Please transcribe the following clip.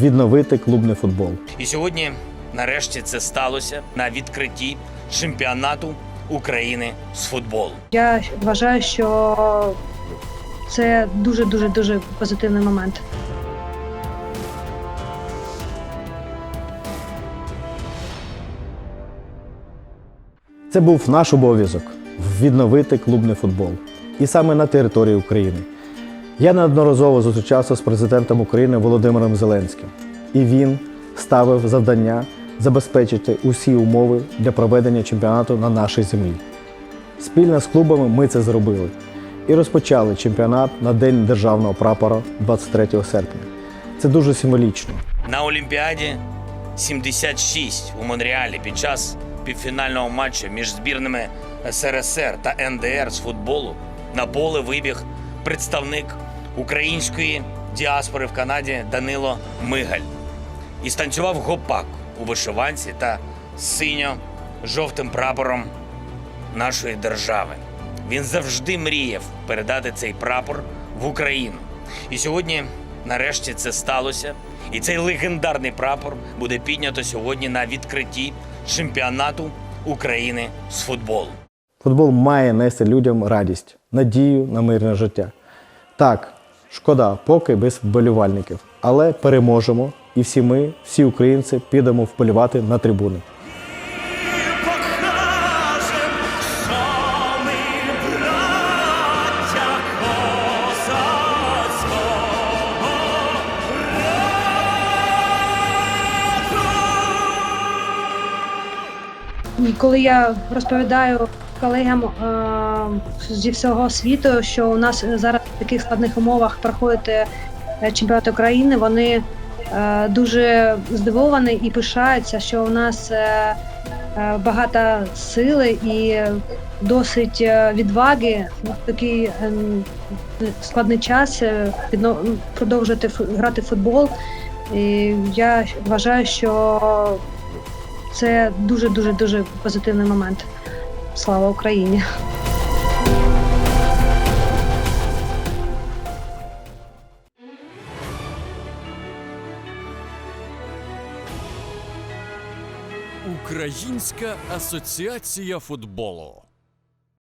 відновити клубний футбол. І сьогодні, нарешті, це сталося на відкритті чемпіонату України з футболу. Я вважаю, що це дуже дуже дуже позитивний момент. Це був наш обов'язок відновити клубний футбол. І саме на території України. Я неодноразово зустрічався з президентом України Володимиром Зеленським, і він ставив завдання забезпечити усі умови для проведення чемпіонату на нашій землі. Спільно з клубами ми це зробили і розпочали чемпіонат на День державного прапора 23 серпня. Це дуже символічно. На Олімпіаді 76 у Монреалі під час півфінального матчу між збірними СРСР та НДР з футболу на поле вибіг представник української діаспори в Канаді Данило Мигаль і станцював гопак у вишиванці та синьо-жовтим прапором нашої держави. Він завжди мріяв передати цей прапор в Україну. І сьогодні, нарешті, це сталося. І цей легендарний прапор буде піднято сьогодні на відкритті чемпіонату України з футболу. Футбол має нести людям радість, надію на мирне життя. Так, шкода, поки без вболівальників, але переможемо, і всі ми, всі українці, підемо вболівати на трибуни. коли я розповідаю колегам е, зі всього світу, що у нас зараз в таких складних умовах проходить е, чемпіонат України, вони е, дуже здивовані і пишаються, що у нас багато сили і досить відваги в такий складний час продовжувати грати в футбол. І я вважаю, що це дуже дуже дуже позитивний момент. Слава Україні! Українська асоціація футболу.